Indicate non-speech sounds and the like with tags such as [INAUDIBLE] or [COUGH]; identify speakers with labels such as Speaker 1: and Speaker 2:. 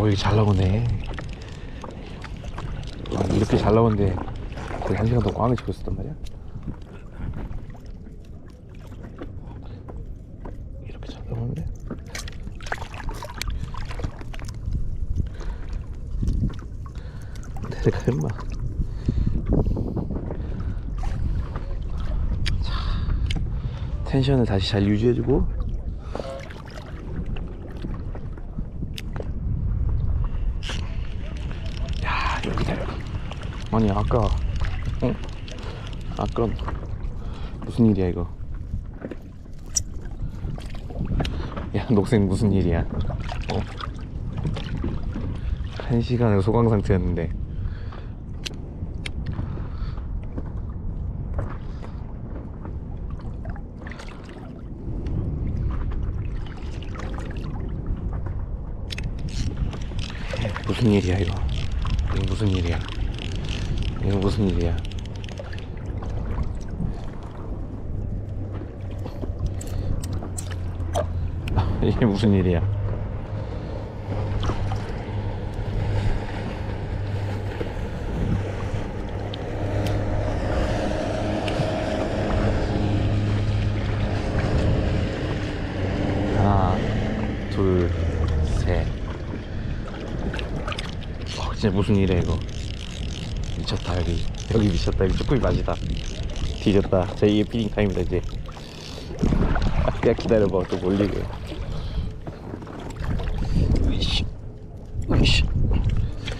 Speaker 1: 오 이게 잘 나오네. 아, 이렇게 잘 나오는데 거의 한 시간 동안 꽝을 치고 있었단 말이야? 이렇게 잘 나오는데? 데려가 임마. 자. 텐션을 다시 잘 유지해주고 여기 아니 아까 어? 아까 무슨 일이야 이거 야 녹색 무슨 일이야 어? 한 시간을 소강 상태였는데 무슨 일이야 이거 이거 무슨 일이야? 이거 무슨 일이야? 아, [LAUGHS] 이게 무슨 일이야? 하나 둘셋. 어, 진짜 무슨 일이야 이거? 미쳤다 여기. 여기 미쳤다. 여기 쭈꾸미 맛이다. 뒤졌다. 제2의 피딩 타임이다 이제. 야 기다려봐. 또 몰리게. 으이씨. 으이씨